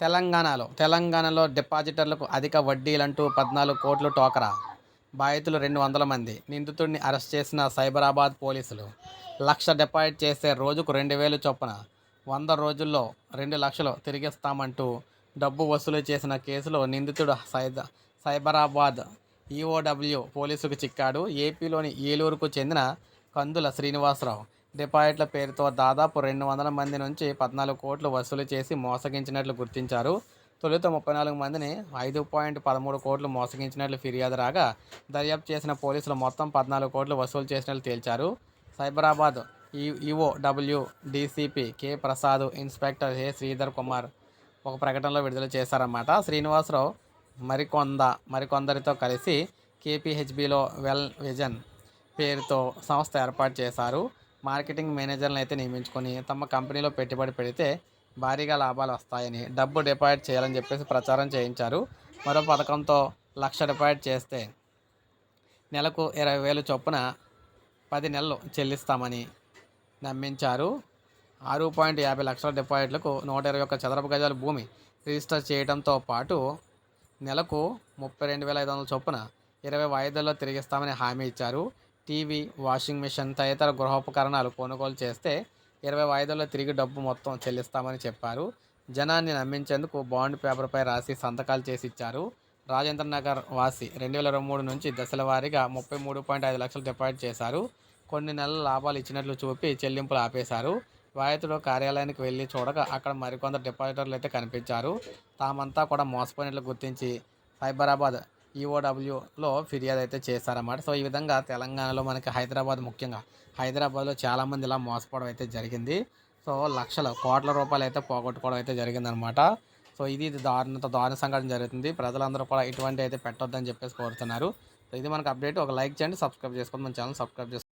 తెలంగాణలో తెలంగాణలో డిపాజిటర్లకు అధిక వడ్డీలంటూ పద్నాలుగు కోట్లు టోకరా. బాధితులు రెండు వందల మంది. నిందితుడిని అరెస్ట్ చేసిన సైబరాబాద్ పోలీసులు. లక్ష డిపాజిట్ చేస్తే రోజుకు రెండు వేలు చొప్పున. వంద రోజుల్లో రెండు లక్షలు తిరిగిస్తామంటూ డబ్బు వసూలు చేసిన కేసులో నిందితుడు సైద సైబరాబాద్ ఈఓడబ్ల్యూ పోలీసుకు చిక్కాడు. ఏపీలోని ఏలూరుకు చెందిన కందుల శ్రీనివాసరావు. డిపాజిట్ల పేరుతో దాదాపు రెండు వందల మంది నుంచి పద్నాలుగు కోట్లు వసూలు చేసి మోసగించినట్లు గుర్తించారు. తొలుత ముప్పై నాలుగు మందిని ఐదు పాయింట్ పదమూడు కోట్లు మోసగించినట్లు ఫిర్యాదు రాగా దర్యాప్తు చేసిన పోలీసులు మొత్తం పద్నాలుగు కోట్లు వసూలు చేసినట్లు తేల్చారు. Cyberabad EO W DCP K Prasad inspector A Sridhar Kumar ఒక ప్రకటనలో విడుదల చేశారన్నమాట. శ్రీనివాసరావు మరికొంద మరికొందరితో కలిసి కేపీహెచ్బిలో వెల్ విజన్ పేరుతో సంస్థ ఏర్పాటు చేశారు. మార్కెటింగ్ మేనేజర్లను అయితే నియమించుకొని తమ కంపెనీలో పెట్టుబడి పెడితే భారీగా లాభాలు వస్తాయని డబ్బు డిపాజిట్ చేయాలని చెప్పేసి ప్రచారం చేయించారు. మరో పథకంతో లక్ష డిపాజిట్ చేస్తే నెలకు ఇరవై వేలు చొప్పున పది నెలలు చెల్లిస్తామని నమ్మించారు. ఆరు పాయింట్ యాభై లక్షల డిపాజిట్లకు నూట ఇరవై ఒక్క చదరపు గజాల భూమి రిజిస్టర్ చేయడంతో పాటు నెలకు ముప్పై రెండు వేల ఐదు వందల చొప్పున ఇరవై వాయిదాల్లో తిరిగిస్తామని హామీ ఇచ్చారు. టీవీ వాషింగ్ మిషన్ తదితర గృహోపకరణాలు కొనుగోలు చేస్తే ఇరవై వాయిదాల్లో తిరిగి డబ్బు మొత్తం చెల్లిస్తామని చెప్పారు. జనాన్ని నమ్మించేందుకు బాండ్ పేపర్పై రాసి సంతకాలు చేసి ఇచ్చారు. రాజేంద్ర నగర్ వాసి రెండు వేల ఇరవై మూడు నుంచి దశల వారీగా ముప్పై మూడు పాయింట్ ఐదు లక్షలు డిపాజిట్ చేశారు. కొన్ని నెలల లాభాలు ఇచ్చినట్లు చూపి చెల్లింపులు ఆపేశారు. వాయితుడు కార్యాలయానికి వెళ్ళి చూడగా అక్కడ మరికొందరు డిపాజిటర్లు అయితే కనిపించారు. తామంతా కూడా మోసపోయినట్లు గుర్తించి సైబరాబాద్ ఈఓడబ్ల్యూలో ఫిర్యాదు అయితే చేశారన్నమాట సో ఈ విధంగా తెలంగాణలో మనకి హైదరాబాద్ ముఖ్యంగా హైదరాబాద్లో చాలామంది ఇలా మోసపోవడం అయితే జరిగింది. సో లక్షల కోట్ల రూపాయలు అయితే పోగొట్టుకోవడం అయితే జరిగిందనమాట సో ఇది ఇది దారుణత దారుణ సంఘటన జరుగుతుంది. ప్రజలందరూ కూడా ఇటువంటి అయితే పెట్టొద్దని చెప్పేసి కోరుతున్నారు. సో ఇది మనకు అప్డేట్. ఒక లైక్ చేయండి సబ్స్క్రైబ్ చేసుకోండి. మన ఛానల్ సబ్స్క్రైబ్ చేసుకోండి.